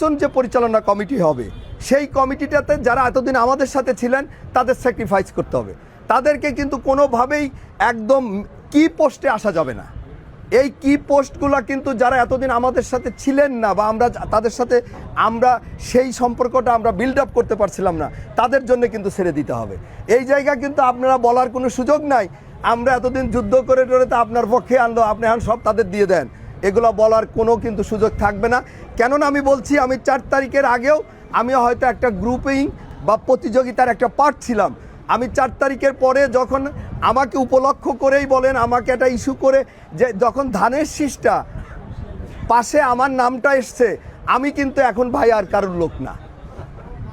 নির্বাচন যে পরিচালনা কমিটি হবে, সেই কমিটিটাতে যারা এতদিন আমাদের সাথে ছিলেন, তাদের স্যাক্রিফাইস করতে হবে। তাদেরকে কিন্তু কোনোভাবেই একদম কি পোস্টে আসা যাবে না। এই কি পোস্টগুলো কিন্তু যারা এতদিন আমাদের সাথে ছিলেন না বা আমরা তাদের সাথে আমরা সেই সম্পর্কটা আমরা বিল্ড আপ করতে পারছিলাম না, তাদের জন্য কিন্তু ছেড়ে দিতে হবে। এই জায়গা কিন্তু আপনারা বলার কোনো সুযোগ নাই। আমরা এতদিন যুদ্ধ করে টরে তো আপনার পক্ষে আনলো, আপনি এখন সব তাদের দিয়ে দেন। এগুলো বলার কোনো কিন্তু সুযোগ থাকবে না। কেননা আমি বলছি, আমি চার তারিখের আগেও আমি হয়তো একটা গ্রুপিং বা প্রতিযোগিতার একটা পার্ট ছিলাম। আমি চার তারিখের পরে যখন আমাকে উপলক্ষ করেই বলেন, আমাকে একটা ইস্যু করে যে যখন ধানের শীষটা পাশে আমার নামটা এসছে, আমি কিন্তু এখন ভাই আর কারোর লোক না।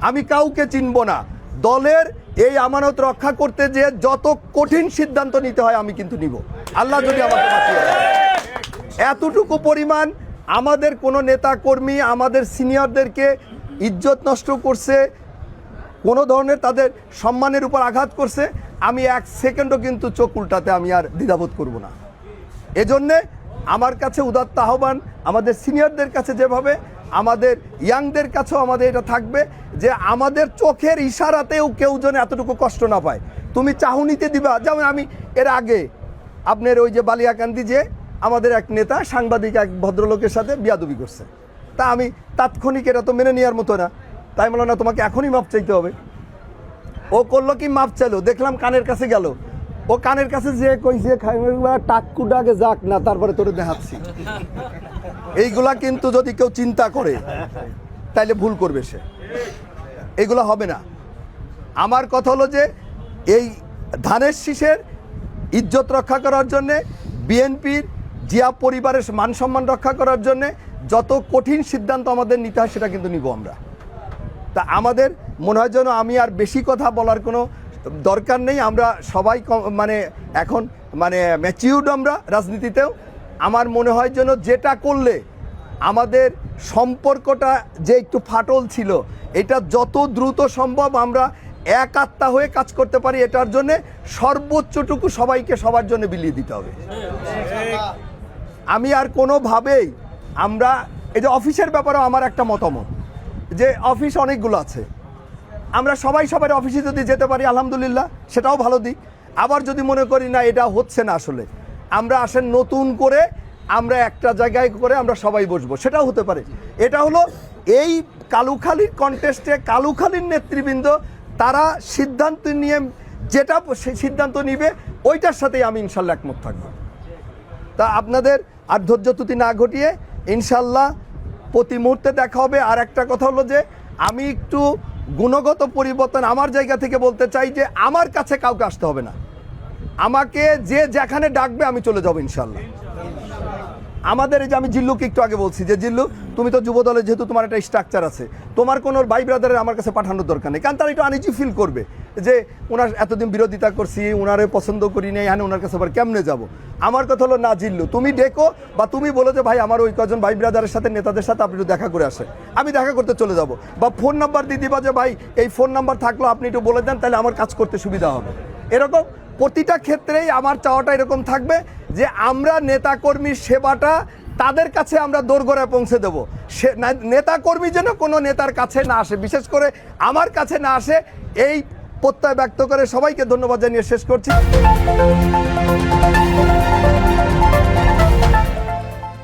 আমি কাউকে চিনব না। দলের এই আমানত রক্ষা করতে যে যত কঠিন সিদ্ধান্ত নিতে হয়, আমি কিন্তু নিব। আল্লাহ যদি আমাকে। এতটুকু পরিমাণ আমাদের কোনো নেতা কর্মী আমাদের সিনিয়রদেরকে ইজ্জত নষ্ট করছে, কোনো ধরনের তাদের সম্মানের উপর আঘাত করছে, আমি এক সেকেন্ডও কিন্তু চোখ উল্টাতে আমি আর দ্বিধাবোধ করব না। এজন্যে আমার কাছে উদাত্ত আহ্বান, আমাদের সিনিয়রদের কাছে যেভাবে, আমাদের ইয়াংদের কাছেও আমাদের এটা থাকবে যে আমাদের চোখের ইশারাতেও কেউ যেন এতটুকু কষ্ট না পায়। তুমি চাহুনিতে দিবা, যেমন আমি এর আগে, আপনার ওই যে বালিয়াকান্দি যে আমাদের এক নেতা সাংবাদিক এক ভদ্রলোকের সাথে বিয়াদবি করছে। তা আমি তাৎক্ষণিক এটা তো মেনে নেওয়ার মতো না। তাই বললাম না তোমাকে এখনই মাপ চাইতে হবে। ও করল কি মাপ চাইলো? দেখলাম কানের কাছে গেল। ও কানের কাছে যে কইছে টাক্কুটাকে যাক না, তারপরে তোরে দেখাচ্ছি। এইগুলা কিন্তু যদি কেউ চিন্তা করে, তাইলে ভুল করবে সে। এগুলো হবে না। আমার কথা হলো যে, এই ধানের শীষের ইজ্জত রক্ষা করার জন্যে বিএনপির জিয়া পরিবারের মান সম্মান রক্ষা করার জন্যে যত কঠিন সিদ্ধান্ত আমাদের নিতে হয়, সেটা কিন্তু নিব আমরা। তা আমাদের মনে হয় যেন আমি আর বেশি কথা বলার কোনো দরকার নেই। আমরা সবাই মানে এখন মানে ম্যাচিউর্ড আমরা রাজনীতিতেও। আমার মনে হয় যেন যেটা করলে আমাদের সম্পর্কটা যে একটু ফাটল ছিল, এটা যত দ্রুত সম্ভব আমরা এক আত্মা হয়ে কাজ করতে পারি, এটার জন্যে সর্বোচ্চটুকু সবাইকে সবার জন্য বিলিয়ে দিতে হবে। আমি আর কোনোভাবেই আমরা, এই যে অফিসের ব্যাপারেও আমার একটা মতামত, যে অফিস অনেকগুলো আছে। আমরা সবাই সবার অফিসে যদি যেতে পারি, আলহামদুলিল্লাহ, সেটাও ভালো দিক। আবার যদি মনে করি, না, এটা হচ্ছে না আসলে, আমরা আসেন নতুন করে, আমরা একটা জায়গায় করে আমরা সবাই বসবো, সেটাও হতে পারে। এটা হলো এই কালুখালির কন্টেস্টে কালুখালির নেতৃবৃন্দ, তারা সিদ্ধান্ত নিয়ে, যেটা সিদ্ধান্ত নিবে, ওইটার সাথেই আমি ইনশাল্লাহ একমত থাকব। তা আপনাদের আর ধৈর্যচ্যুতি না ঘটিয়ে ইনশাল্লাহ প্রতি মুহূর্তে দেখা হবে। আর একটা কথা হলো যে, আমি একটু গুণগত পরিবর্তন আমার জায়গা থেকে বলতে চাই যে, আমার কাছে কাউকে আসতে হবে না। আমাকে যে যেখানে ডাকবে আমি চলে যাব ইনশাল্লাহ। আমাদের এই যে আমি জিল্লুকে একটু আগে বলছি যে, জিল্লু, তুমি তো যুব দলে যেহেতু তোমার একটা স্ট্রাকচার আছে, তোমার কোনো ভাই ব্রাদারের আমার কাছে পাঠানোর দরকার নেই, কারণ তারা একটু আনিজি ফিল করবে। যে ওনার এতদিন বিরোধিতা করছি ওনারে পছন্দ করি নেই হ্যাঁ ওনার কাছে আবার কেমনে যাব? আমার কথা হলো না জিল্লু, তুমি ডেকো বা তুমি বলো যে, ভাই, আমার ওই কজন ভাই ব্রাদারের সাথে, নেতাদের সাথে আপনি একটু দেখা করে আসে আমি দেখা করতে চলে যাব। বা ফোন নাম্বার দিয়ে দিবা যে, ভাই, এই ফোন নাম্বার থাকল, আপনি একটু বলে দেন, তাহলে আমার কাজ করতে সুবিধা হবে। এরকম প্রতিটা ক্ষেত্রেই আমার চাওয়াটা এরকম থাকবে যে, আমরা নেতাকর্মীর সেবাটা তাদের কাছে আমরা দোরগোড়ায় পৌঁছে দেবো। সে নেতাকর্মী যেন কোনো নেতার কাছে না আসে, বিশেষ করে আমার কাছে না আসে, এই প্রত্যয় ব্যক্ত করে সবাইকে ধন্যবাদ জানিয়ে শেষ করছি।